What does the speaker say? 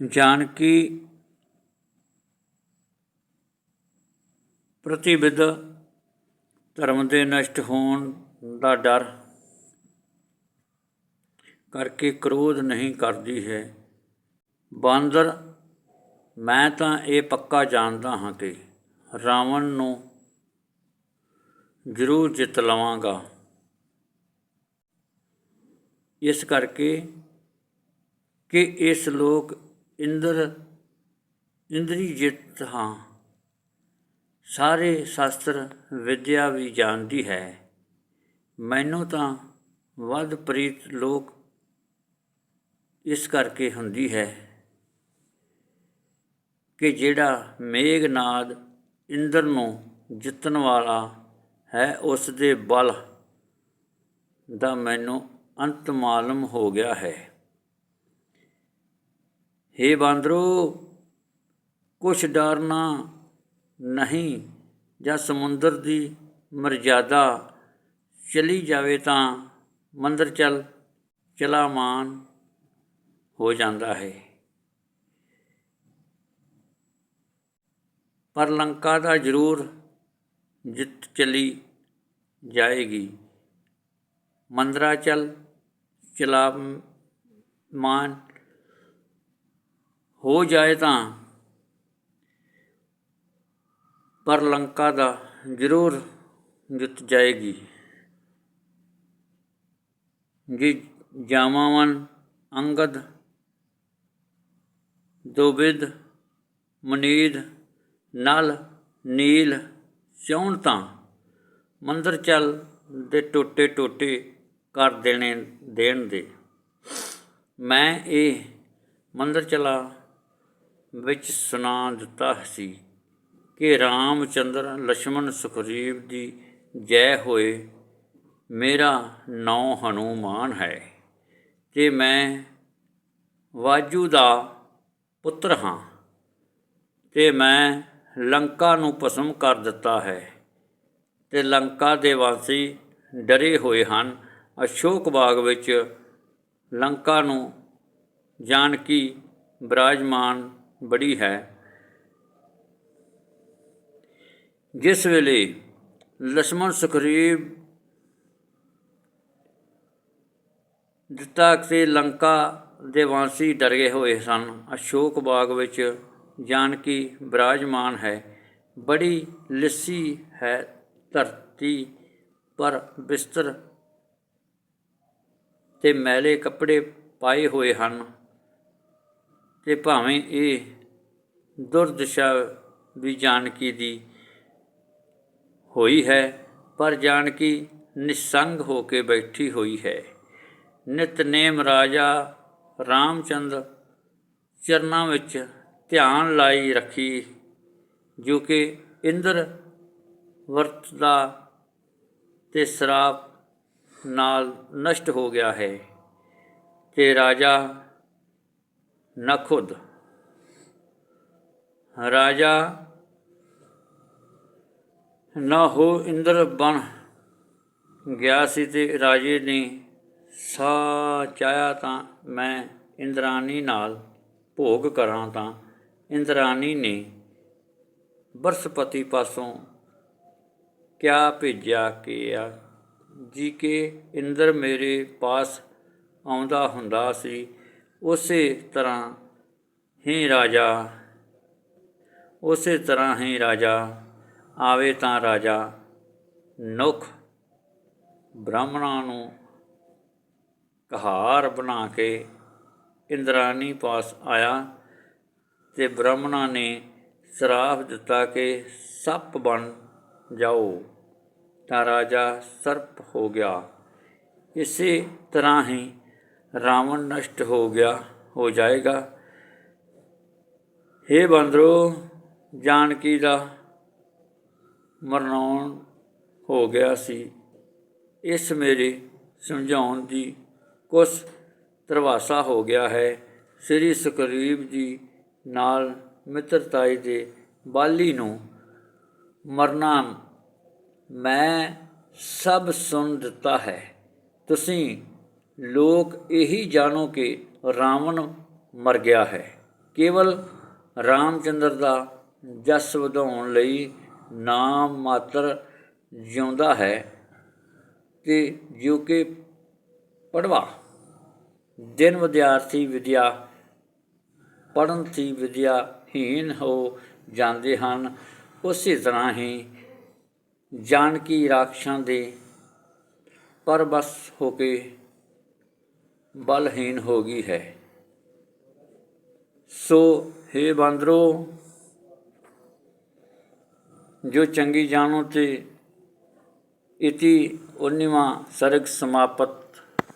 ਜਾਨਕੀ ਪ੍ਰਤੀਬਿਧ ਧਰਮ ਦੇ ਨਸ਼ਟ ਹੋਣ ਦਾ ਡਰ ਕਰਕੇ ਕ੍ਰੋਧ ਨਹੀਂ ਕਰਦੀ ਹੈ। ਬਾਂਦਰ, ਮੈਂ ਤਾਂ ਇਹ ਪੱਕਾ ਜਾਣਦਾ ਹਾਂ ਕਿ ਰਾਵਣ ਨੂੰ ਜ਼ਰੂਰ ਜਿੱਤ ਲਵਾਂਗਾ। ਇਸ ਕਰਕੇ ਕਿ ਇਸ ਲੋਕ ਇੰਦਰ, ਇੰਦਰੀ ਜਿੱਤ ਹਾਂ। ਸਾਰੇ ਸ਼ਾਸਤਰ ਵਿਦਿਆ ਵੀ ਜਾਣਦੀ ਹੈ। ਮੈਨੂੰ ਤਾਂ ਵੱਧ ਪ੍ਰੀਤ ਲੋਕ ਇਸ ਕਰਕੇ ਹੁੰਦੀ ਹੈ ਕਿ ਜਿਹੜਾ ਮੇਘਨਾਦ ਇੰਦਰ ਨੂੰ ਜਿੱਤਣ ਵਾਲਾ ਹੈ ਉਸ ਦੇ ਬਲ ਦਾ ਮੈਨੂੰ ਅੰਤ ਮਾਲੂਮ ਹੋ ਗਿਆ ਹੈ। हे ਬਾਂਦਰੋ ਕੁਛ ਡਰਨਾ ਨਹੀਂ ਜਾਂ ਸਮੁੰਦਰ ਦੀ ਮਰਜ਼ਾਦਾ ਚਲੀ ਜਾਵੇ ਤਾਂ ਮੰਦਰ ਚਲ ਚਲਾਮਾਨ ਹੋ ਜਾਂਦਾ ਹੈ ਪਰ ਲੰਕਾ ਦਾ ਜ਼ਰੂਰ ਜਿੱਤ ਚਲੀ ਜਾਏਗੀ ਮੰਦਰਾਚਲ ਚਲਾਮਾਨ ਹੋ ਜਾਏ ਤਾਂ। ਪਰ ਲੰਕਾ ਦਾ ਜ਼ਰੂਰ ਜਿੱਤ ਜਾਏਗੀ। ਜੀ ਜਾਮਾਵਨ ਅੰਗਦ ਦੋਬਿਦ ਮਨੀਦ ਨਲ, ਨੀਲ, ਸਿਉਣ ਤਾਂ ਮੰਦਰ ਚੱਲ ਦੇ ਟੋਟੇ ਟੋਟੇ ਕਰ ਦੇਣੇ ਦੇਣ ਦੇ। ਮੈਂ ਇਹ ਮੰਦਰ ਚਲਾ ਵਿੱਚ ਸੁਣਾ ਦਿੱਤਾ ਸੀ ਕਿ ਰਾਮਚੰਦਰ ਲక్ష్మణ ਸੁਖਰੀਵ ਦੀ ਜੈ ਹੋਏ, ਮੇਰਾ ਨਾਮ ਹਨੂਮਾਨ ਹੈ ਤੇ ਮੈਂ ਵਾਜੂ ਦਾ ਪੁੱਤਰ ਹਾਂ ਤੇ ਮੈਂ ਲੰਕਾ ਨੂੰ ਭਸਮ ਕਰ ਦਿੱਤਾ ਹੈ ਤੇ ਲੰਕਾ ਦੇ ਵਾਸੀ ਡਰੇ ਹੋਏ ਹਨ। ਅਸ਼ੋਕ ਬਾਗ ਵਿੱਚ ਲੰਕਾ ਨੂੰ ਜਾਨਕੀ ਬਰਾਜਮਾਨ ਬੜੀ ਹੈ। ਜਿਸ ਵੇਲੇ ਲਸ਼ਮਣ ਸੁਖਰੀਬ ਦਿੱਤਾ ਕਿ ਲੰਕਾ ਦੇ ਵਾਂਸੀ ਡਰਗੇ ਹੋਏ ਸਨ, ਅਸ਼ੋਕ ਬਾਗ ਵਿੱਚ ਜਾਨਕੀ ਬਿਰਾਜਮਾਨ ਹੈ। ਬੜੀ ਲਿੱਸੀ ਹੈ ਧਰਤੀ, ਪਰ ਬਿਸਤਰ ਤੇ ਮੈਲੇ ਕੱਪੜੇ ਪਾਏ ਹੋਏ ਹਨ। ਤੇ ਭਾਵੇਂ ਇਹ ਦੁਰਦਸ਼ਾ ਵੀ ਜਾਨਕੀ ਦੀ ਹੋਈ ਹੈ, ਪਰ ਜਾਨਕੀ ਨਿਸੰਗ ਹੋ ਕੇ ਬੈਠੀ ਹੋਈ ਹੈ। ਨਿਤਨੇਮ ਰਾਜਾ ਰਾਮਚੰਦਰ ਚਰਨਾਂ ਵਿੱਚ ਧਿਆਨ ਲਾਈ ਰੱਖੀ, ਜੋ ਕਿ ਇੰਦਰ ਵਰਤਦਾ ਤੇ ਸਰਾਪ ਨਾਲ ਨਸ਼ਟ ਹੋ ਗਿਆ ਹੈ। ਤੇ ਰਾਜਾ ਨਾ ਖੁਦ। ਰਾਜਾ ਨਾ ਹੋ ਇੰਦਰ ਬਣ ਗਿਆ ਸੀ ਤੇ ਰਾਜੇ ਨੇ ਸਾ ਚਾਹਿਆ ਤਾਂ ਮੈਂ ਇੰਦਰਾਣੀ ਨਾਲ ਭੋਗ ਕਰਾਂ ਤਾਂ ਇੰਦਰਾਣੀ ਨੇ ਬਰਸਪਤੀ ਪਾਸੋਂ ਕਿਆ ਭੇਜਿਆ ਕਿ ਆ? ਜੀ ਕਿ ਇੰਦਰ ਮੇਰੇ ਪਾਸ ਆਉਂਦਾ ਹੁੰਦਾ ਸੀ। ਉਸੇ ਤਰ੍ਹਾਂ ਹੀ ਰਾਜਾ, ਉਸੇ ਤਰ੍ਹਾਂ ਹੀ ਰਾਜਾ, ਆਵੇ ਤਾਂ ਰਾਜਾ ਨੁਖ ਬ੍ਰਾਹਮਣਾਂ ਨੂੰ ਕਹਾਰ ਬਣਾ ਕੇ ਇੰਦਰਾਣੀ ਪਾਸ ਆਇਆ ਤੇ ਬ੍ਰਾਹਮਣਾਂ ਨੇ ਸਰਾਪ ਦਿੱਤਾ ਕਿ ਸੱਪ ਬਣ ਜਾਓ। ਤਾਂ ਰਾਜਾ ਸਰਪ ਹੋ ਗਿਆ। ਇਸੇ ਤਰ੍ਹਾਂ ਹੀ ਰਾਵਣ ਨਸ਼ਟ ਹੋ ਗਿਆ, ਹੋ ਜਾਏਗਾ। हे ਬੰਦਰੋ, ਜਾਨਕੀ ਦਾ ਮਰਨਾਉਣ ਹੋ ਗਿਆ ਸੀ। ਇਸ ਮੇਰੇ ਸਮਝਾਉਣ ਦੀ ਕੁਛ ਤਰਵਾਸਾ ਹੋ ਗਿਆ ਹੈ। ਸ੍ਰੀ ਸੁਖਰੀਵ ਜੀ ਨਾਲ ਮਿੱਤਰਤਾਈ ਦੇ ਬਾਲੀ ਨੂੰ ਮਰਨਾ ਮੈਂ ਸਭ ਸੁਣ ਦਿੱਤਾ ਹੈ। ਤੁਸੀਂ ਲੋਕ ਇਹੀ ਜਾਣੋ ਕਿ ਰਾਵਣ ਮਰ ਗਿਆ ਹੈ। ਕੇਵਲ ਰਾਮਚੰਦਰ ਦਾ ਜਸ ਵਧਾਉਣ ਲਈ ਨਾਮ ਮਾਤਰ ਜਿਉਂਦਾ ਹੈ ਤੇ ਜੋ ਕਿ ਪੜਵਾ ਦਿਨ ਵਿਦਿਆਰਥੀ ਵਿਦਿਆ ਪੜਨ ਦੀ ਵਿਦਿਆਹੀਨ ਹੋ ਜਾਂਦੇ ਹਨ। ਉਸੇ ਤਰ੍ਹਾਂ ਹੀ ਜਾਨਕੀ ਰਾਖਸ਼ਾਂ ਦੇ ਪਰਬਸ ਹੋ ਕੇ ਬਲਹੀਨ ਹੋ ਗਈ ਹੈ। ਸੋ हे ਬਾਂਦਰੋ, ਜੋ ਚੰਗੀ ਜਾਣੋ ਤੇ ਇਤੀ 19ਵਾਂ ਸਰਗ ਸਮਾਪਤ